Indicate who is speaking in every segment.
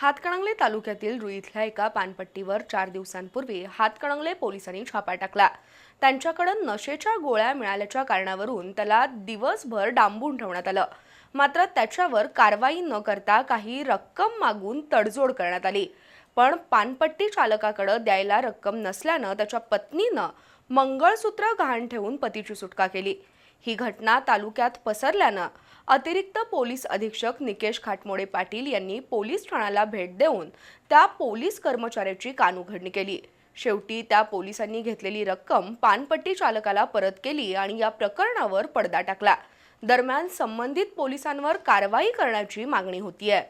Speaker 1: हातकणंगले तालुक्यातील रुई इथल्या एका पानपट्टीवर चार दिवसांपूर्वी हातकणंगले पोलिसांनी छापा टाकला. त्यांच्याकडं नशेच्या गोळ्या मिळाल्याच्या कारणावरून त्याला दिवसभर डांबून ठेवण्यात आलं. मात्र त्याच्यावर कारवाई न करता काही रक्कम मागून तडजोड करण्यात आली. पण पानपट्टी चालकाकडं द्यायला रक्कम नसल्यानं त्याच्या पत्नीनं मंगळसूत्र गहाण ठेवून पतीची सुटका केली. ही घटना तालुक्यात पसरल्यानं अतिरिक्त पोलीस अधीक्षक निकेश खाटमोडे पाटील यांनी पोलीस ठाण्याला भेट देऊन त्या पोलीस कर्मचाऱ्याची कानउघडणी केली. शेवटी त्या पोलिसांनी घेतलेली रक्कम पानपट्टी चालकाला परत केली आणि या प्रकरणावर पडदा टाकला. दरम्यान संबंधित पोलिसांवर कारवाई करण्याची मागणी होतीये.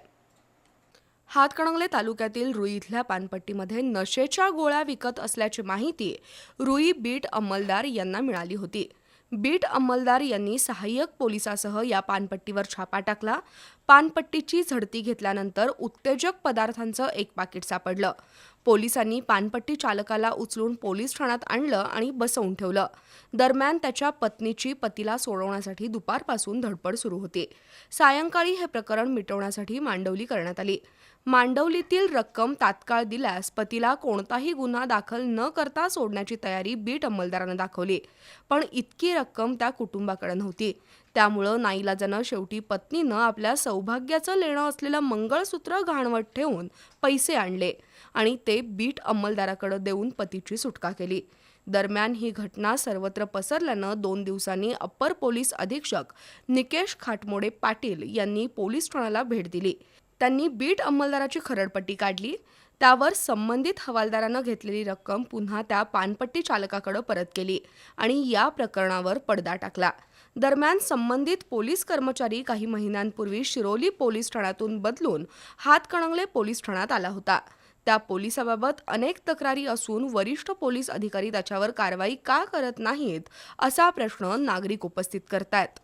Speaker 1: हातकणंगले तालुक्यातील रुई इथल्या पानपट्टीमध्ये नशेच्या गोळ्या विकत असल्याची माहिती रुई बीट अंमलदार यांना मिळाली होती. बीट अंमलदार यांनी सहाय्यक पोलिसासह या पानपट्टीवर छापा टाकला. पानपट्टीची झडती घेतल्यानंतर उत्तेजक पदार्थांचं एक पाकिट सापडलं. पोलिसांनी पानपट्टी चालकाला उचलून पोलीस ठाण्यात आणलं आणि बसवून ठेवलं. दरम्यान त्याच्या पत्नीची पतीला सोडवण्यासाठी दुपारपासून धडपड सुरू होती. सायंकाळी हे प्रकरण मिटवण्यासाठी मांडवली करण्यात आली. मांडवलीतील रक्कम तात्काळ दिल्यास पतीला कोणताही गुन्हा दाखल न करता सोडण्याची तयारी बीट अंमलदारानं दाखवली. पण इतकी रक्कम त्या कुटुंबाकडे नव्हती. त्यामुळं नाईलाजानं शेवटी पत्नीनं आपल्या सौभाग्याचं लेणं असलेलं मंगळसूत्र घाणवट ठेवून पैसे आणले आणि ते बीट अंमलदाराकडे देऊन पतीची सुटका केली. दरम्यान ही घटना सर्वत्र पसरल्यानं दोन दिवसांनी अप्पर पोलीस अधीक्षक निकेश खाटमोडे पाटील यांनी पोलीस ठाण्याला भेट दिली. त्यांनी बीट अंमलदाराची खरडपट्टी काढली. त्यावर संबंधित हवालदारानं घेतलेली रक्कम पुन्हा त्या पानपट्टी चालकाकडे परत केली आणि या प्रकरणावर पडदा टाकला. दरम्यान संबंधित पोलीस कर्मचारी काही महिन्यांपूर्वी शिरोली पोलीस ठाण्यातून बदलून हातकणंगले पोलीस ठाण्यात आला होता. त्या पोलिसाबाबत अनेक तक्रारी असून वरिष्ठ पोलीस अधिकारी त्याच्यावर कारवाई का करत नाहीत असा प्रश्न नागरिक उपस्थित करतायत.